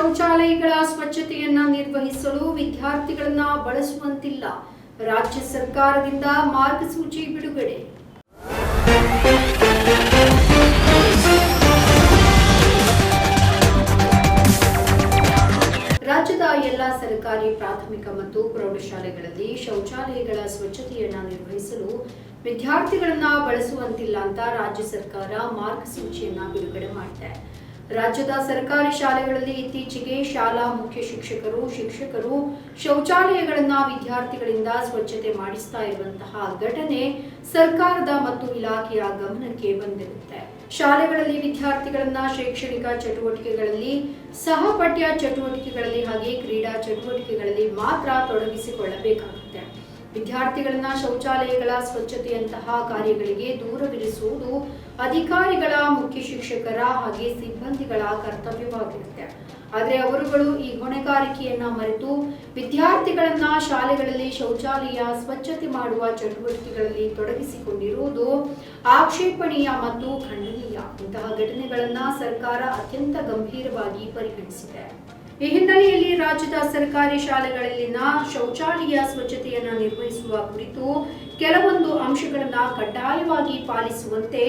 ಶೌಚಾಲಯಗಳ ಸ್ವಚ್ಛತೆಯನ್ನ ನಿರ್ವಹಿಸಲು ವಿದ್ಯಾರ್ಥಿಗಳನ್ನ ಬಳಸುವಂತಿಲ್ಲ. ರಾಜ್ಯ ಸರ್ಕಾರದಿಂದ ಮಾರ್ಗಸೂಚಿ ಬಿಡುಗಡೆ. ರಾಜ್ಯದ ಎಲ್ಲ ಸರ್ಕಾರಿ ಪ್ರಾಥಮಿಕ ಮತ್ತು ಪ್ರೌಢಶಾಲೆಗಳಲ್ಲಿ ಶೌಚಾಲಯಗಳ ಸ್ವಚ್ಛತೆಯನ್ನ ನಿರ್ವಹಿಸಲು ವಿದ್ಯಾರ್ಥಿಗಳನ್ನ ಬಳಸುವಂತಿಲ್ಲ ಅಂತ ರಾಜ್ಯ ಸರ್ಕಾರ ಮಾರ್ಗಸೂಚಿಯನ್ನ ಬಿಡುಗಡೆ ಮಾಡಿದೆ ರಾಜ್ಯದ ಸರ್ಕಾರಿ ಶಾಲೆಗಳಲ್ಲಿ ಇತ್ತೀಚೆಗೆ ಶಾಲಾ ಮುಖ್ಯ ಶಿಕ್ಷಕರು ಶಿಕ್ಷಕರು ಶೌಚಾಲಯಗಳನ್ನ ವಿದ್ಯಾರ್ಥಿಗಳಿಂದ ಸ್ವಚ್ಛತೆ ಮಾಡಿಸ್ತಾ ಇರುವಂತಹ ಘಟನೆ ಸರ್ಕಾರದ ಮತ್ತು ಇಲಾಖೆಯ ಗಮನಕ್ಕೆ ಬಂದಿರುತ್ತೆ. ಶಾಲೆಗಳಲ್ಲಿ ವಿದ್ಯಾರ್ಥಿಗಳನ್ನ ಶೈಕ್ಷಣಿಕ ಚಟುವಟಿಕೆಗಳಲ್ಲಿ, ಸಹಪಠ್ಯ ಚಟುವಟಿಕೆಗಳಲ್ಲಿ ಹಾಗೆ ಕ್ರೀಡಾ ಚಟುವಟಿಕೆಗಳಲ್ಲಿ ಮಾತ್ರ ತೊಡಗಿಸಿಕೊಳ್ಳಬೇಕಾಗುತ್ತೆ. ವಿದ್ಯಾರ್ಥಿಗಳನ್ನ ಶೌಚಾಲಯಗಳ ಸ್ವಚ್ಛತೆಯಂತಹ ಕಾರ್ಯಗಳಿಗೆ ದೂರವಿರಿಸುವುದು ಅಧಿಕಾರಿಗಳ ಮುಖ್ಯ ಶಿಕ್ಷಕರ ಹಾಗೆ ಸಿಬ್ಬಂದಿಗಳ ಕರ್ತವ್ಯವಾಗಿರುತ್ತೆ. ಆದರೆ ಅವರುಗಳು ಈ ಹೊಣೆಗಾರಿಕೆಯನ್ನ ಮರೆತು ವಿದ್ಯಾರ್ಥಿಗಳನ್ನ ಶಾಲೆಗಳಲ್ಲಿ ಶೌಚಾಲಯ ಸ್ವಚ್ಛತೆ ಮಾಡುವ ಚಟುವಟಿಕೆಗಳಲ್ಲಿ ತೊಡಗಿಸಿಕೊಂಡಿರುವುದು ಆಕ್ಷೇಪಣೀಯ ಮತ್ತು ಖಂಡನೀಯ. ಇಂತಹ ಘಟನೆಗಳನ್ನ ಸರ್ಕಾರ ಅತ್ಯಂತ ಗಂಭೀರವಾಗಿ ಪರಿಗಣಿಸಿದೆ. ಈ ಹಿನ್ನೆಲೆಯಲ್ಲಿ ರಾಜ್ಯದ ಸರ್ಕಾರಿ ಶಾಲೆಗಳಲ್ಲಿನ ಶೌಚಾಲಯ ಸ್ವಚ್ಛತೆಯನ್ನ ನಿರ್ವಹಿಸುವ ಕುರಿತು ಕೆಲವೊಂದು ಅಂಶಗಳನ್ನ ಕಡ್ಡಾಯವಾಗಿ ಪಾಲಿಸುವಂತೆ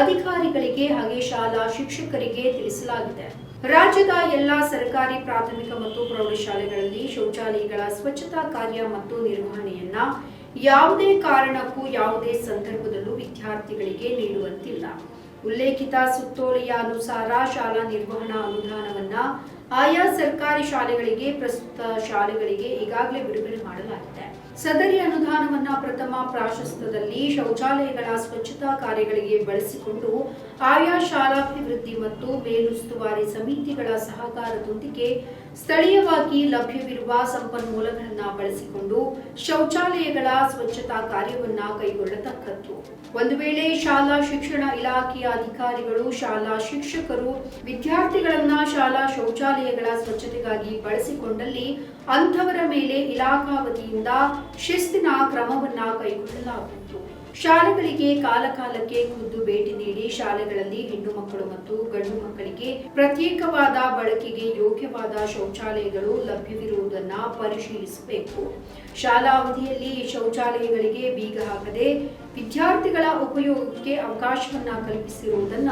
ಅಧಿಕಾರಿಗಳಿಗೆ ಹಾಗೆ ಶಾಲಾ ಶಿಕ್ಷಕರಿಗೆ ತಿಳಿಸಲಾಗಿದೆ. ರಾಜ್ಯದ ಎಲ್ಲಾ ಸರ್ಕಾರಿ ಪ್ರಾಥಮಿಕ ಮತ್ತು ಪ್ರೌಢಶಾಲೆಗಳಲ್ಲಿ ಶೌಚಾಲಯಗಳ ಸ್ವಚ್ಛತಾ ಕಾರ್ಯ ಮತ್ತು ನಿರ್ವಹಣೆಯನ್ನ ಯಾವುದೇ ಕಾರಣಕ್ಕೂ ಯಾವುದೇ ಸಂದರ್ಭದಲ್ಲೂ ವಿದ್ಯಾರ್ಥಿಗಳಿಗೆ ನೀಡುವಂತಿಲ್ಲ. ಉಲ್ಲೇಖಿತ ಸುತ್ತೋಲೆಯ ಅನುಸಾರ ಶಾಲಾ ನಿರ್ವಹಣಾ ಅನುದಾನವನ್ನ ಆಯಾ ಸರ್ಕಾರಿ ಶಾಲೆಗಳಿಗೆ, ಪ್ರಸ್ತುತ ಶಾಲೆಗಳಿಗೆ ಈಗಾಗಲೇ ಬಿಡುಗಡೆ ಮಾಡಲಾಗಿದೆ. ಸದರಿ ಅನುದಾನವನ್ನ ಪ್ರಥಮ ಪ್ರಾಶಸ್ತ್ಯದಲ್ಲಿ ಶೌಚಾಲಯಗಳ ಸ್ವಚ್ಛತಾ ಕಾರ್ಯಗಳಿಗೆ ಬಳಸಿಕೊಂಡು ಆಯಾ ಶಾಲಾಭಿವೃದ್ಧಿ ಮತ್ತು ಮೇಲುಸ್ತುವಾರಿ ಸಮಿತಿಗಳ ಸಹಕಾರದೊಂದಿಗೆ ಸ್ಥಳೀಯವಾಗಿ ಲಭ್ಯವಿರುವ ಸಂಪನ್ಮೂಲಗಳನ್ನ ಬಳಸಿಕೊಂಡು ಶೌಚಾಲಯಗಳ ಸ್ವಚ್ಛತಾ ಕಾರ್ಯವನ್ನ ಕೈಗೊಳ್ಳತಕ್ಕದ್ದು. ಒಂದು ವೇಳೆ ಶಾಲಾ ಶಿಕ್ಷಣ ಇಲಾಖೆಯ ಅಧಿಕಾರಿಗಳು, ಶಾಲಾ ಶಿಕ್ಷಕರು ವಿದ್ಯಾರ್ಥಿಗಳನ್ನ ಶಾಲಾ ಶೌಚಾಲಯಗಳ ಸ್ವಚ್ಛತೆಗಾಗಿ ಬಳಸಿಕೊಂಡಲ್ಲಿ ಅಂಥವರ ಮೇಲೆ ಇಲಾಖಾ ವತಿಯಿಂದ ಶಿಸ್ತಿನ ಕ್ರಮವನ್ನ ಕೈಗೊಳ್ಳಲಾಗುವುದು. ಶಾಲೆಗಳಿಗೆ ಕಾಲಕಾಲಕ್ಕೆ ಖುದ್ದು ಭೇಟಿ ನೀಡಿ ಶಾಲೆಗಳಲ್ಲಿ ಹೆಣ್ಣು ಮಕ್ಕಳು ಮತ್ತು ಗಂಡು ಮಕ್ಕಳಿಗೆ ಪ್ರತ್ಯೇಕವಾದ ಬಳಕೆಗೆ ಯೋಗ್ಯವಾದ ಶೌಚಾಲಯಗಳು ಲಭ್ಯವಿರುವುದನ್ನ ಪರಿಶೀಲಿಸಬೇಕು. ಶಾಲಾ ಅವಧಿಯಲ್ಲಿ ಶೌಚಾಲಯಗಳಿಗೆ ಬೀಗ ಹಾಕದೆ ವಿದ್ಯಾರ್ಥಿಗಳ ಉಪಯೋಗಕ್ಕೆ ಅವಕಾಶವನ್ನ ಕಲ್ಪಿಸಿರುವುದನ್ನ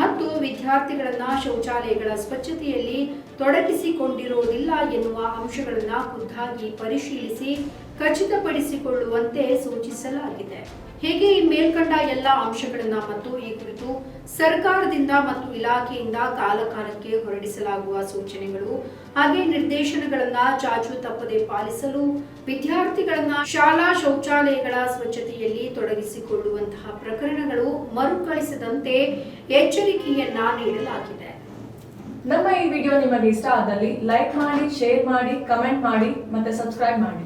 ಮತ್ತು ವಿದ್ಯಾರ್ಥಿಗಳನ್ನ ಶೌಚಾಲಯಗಳ ಸ್ವಚ್ಛತೆಯಲ್ಲಿ ತೊಡಗಿಸಿಕೊಂಡಿರುವುದಿಲ್ಲ ಎನ್ನುವ ಅಂಶಗಳನ್ನ ಖುದ್ದಾಗಿ ಪರಿಶೀಲಿಸಿ ಖಚಿತಪಡಿಸಿಕೊಳ್ಳುವಂತೆ ಸೂಚಿಸಲಾಗಿದೆ. ಹೇಗೆ ಈ ಮೇಲ್ಕಂಡ ಎಲ್ಲ ಅಂಶಗಳನ್ನ ಮತ್ತು ಈ ಕುರಿತು ಸರ್ಕಾರದಿಂದ ಮತ್ತು ಇಲಾಖೆಯಿಂದ ಕಾಲಕಾಲಕ್ಕೆ ಹೊರಡಿಸಲಾಗುವ ಸೂಚನೆಗಳು, ಹಾಗೆ ನಿರ್ದೇಶನಗಳನ್ನ ಚಾಚು ತಪ್ಪದೆ ಪಾಲಿಸಲು ವಿದ್ಯಾರ್ಥಿಗಳನ್ನ ಶಾಲಾ ಶೌಚಾಲಯಗಳ ಸ್ವಚ್ಛತೆಯಲ್ಲಿ ತೊಡಗಿಸಿಕೊಳ್ಳುವಂತಹ ಪ್ರಕರಣಗಳು ಮರುಕಳಿಸದಂತೆ ಎಚ್ಚರಿಕೆಯನ್ನ ನೀಡಲಾಗಿದೆ. ನಮ್ಮ ಈ ವಿಡಿಯೋ ನಿಮಗೆ ಇಷ್ಟ ಆದಲ್ಲಿ ಲೈಕ್ ಮಾಡಿ, ಶೇರ್ ಮಾಡಿ, ಕಮೆಂಟ್ ಮಾಡಿ ಮತ್ತೆ ಸಬ್ಸ್ಕ್ರೈಬ್ ಮಾಡಿ.